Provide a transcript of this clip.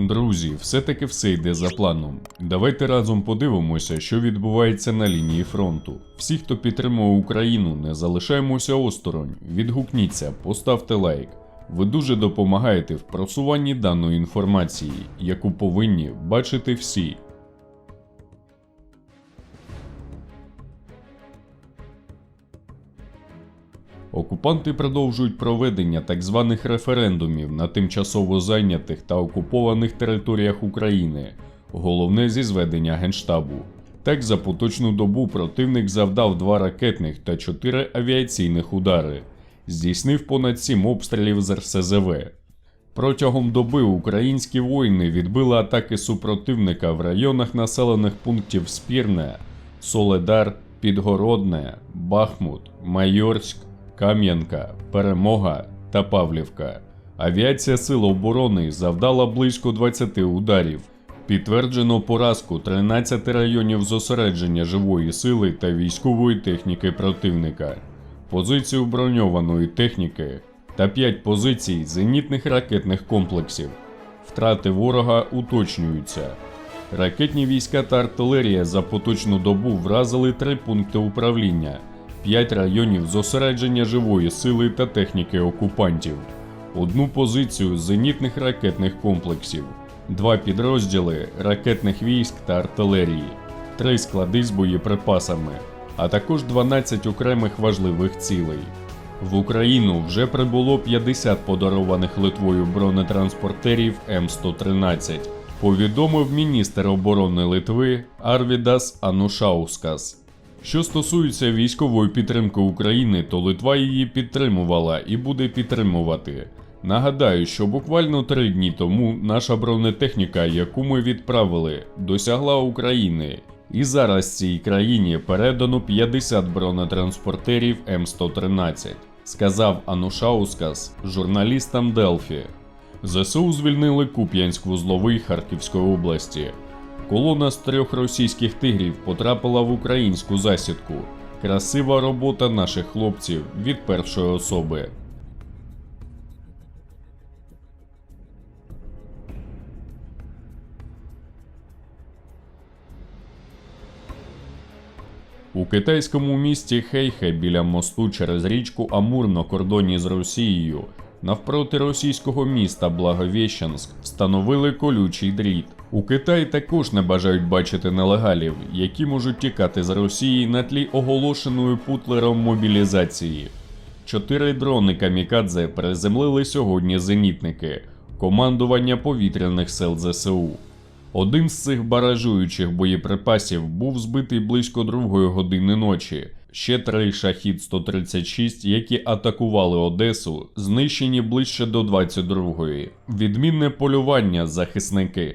Друзі, все-таки все йде за планом. Давайте разом подивимося, що відбувається на лінії фронту. Всі, хто підтримує Україну, не залишаємося осторонь. Відгукніться, поставте лайк. Ви дуже допомагаєте в просуванні даної інформації, яку повинні бачити всі. Окупанти продовжують проведення так званих референдумів на тимчасово зайнятих та окупованих територіях України, головне зі зведення Генштабу. Так за поточну добу противник завдав два ракетних та чотири авіаційних удари, здійснив понад сім обстрілів з РСЗВ. Протягом доби українські воїни відбили атаки супротивника в районах населених пунктів Спірне, Соледар, Підгородне, Бахмут, Майорськ, Кам'янка, Перемога та Павлівка. Авіація Сил оборони завдала близько 20 ударів. Підтверджено поразку 13 районів зосередження живої сили та військової техніки противника, позицію броньованої техніки та 5 позицій зенітних ракетних комплексів. Втрати ворога уточнюються. Ракетні війська та артилерія за поточну добу вразили три пункти управління, 5 районів зосередження живої сили та техніки окупантів, одну позицію зенітних ракетних комплексів, два підрозділи ракетних військ та артилерії, три склади з боєприпасами, а також 12 окремих важливих цілей. В Україну вже прибуло 50 подарованих Литвою бронетранспортерів М113, повідомив міністр оборони Литви Арвідас Анушаускас. Що стосується військової підтримки України, то Литва її підтримувала і буде підтримувати. Нагадаю, що буквально три дні тому наша бронетехніка, яку ми відправили, досягла України. І зараз цій країні передано 50 бронетранспортерів М113, сказав Анушаускас журналістам Делфі. ЗСУ звільнили Куп'янськ-Вузловий Харківської області. Колона з трьох російських тигрів потрапила в українську засідку. Красива робота наших хлопців від першої особи. У китайському місті Хейхе біля мосту через річку Амур на кордоні з Росією навпроти російського міста Благовіщенськ встановили колючий дріт. У Китаї також не бажають бачити нелегалів, які можуть тікати з Росії на тлі оголошеної путлером мобілізації. Чотири дрони камікадзе приземлили сьогодні зенітники, командування повітряних сил ЗСУ. Один з цих баражуючих боєприпасів був збитий близько другої години ночі. Ще три шахід 136, які атакували Одесу, знищені ближче до 22-ї. Відмінне полювання захисники.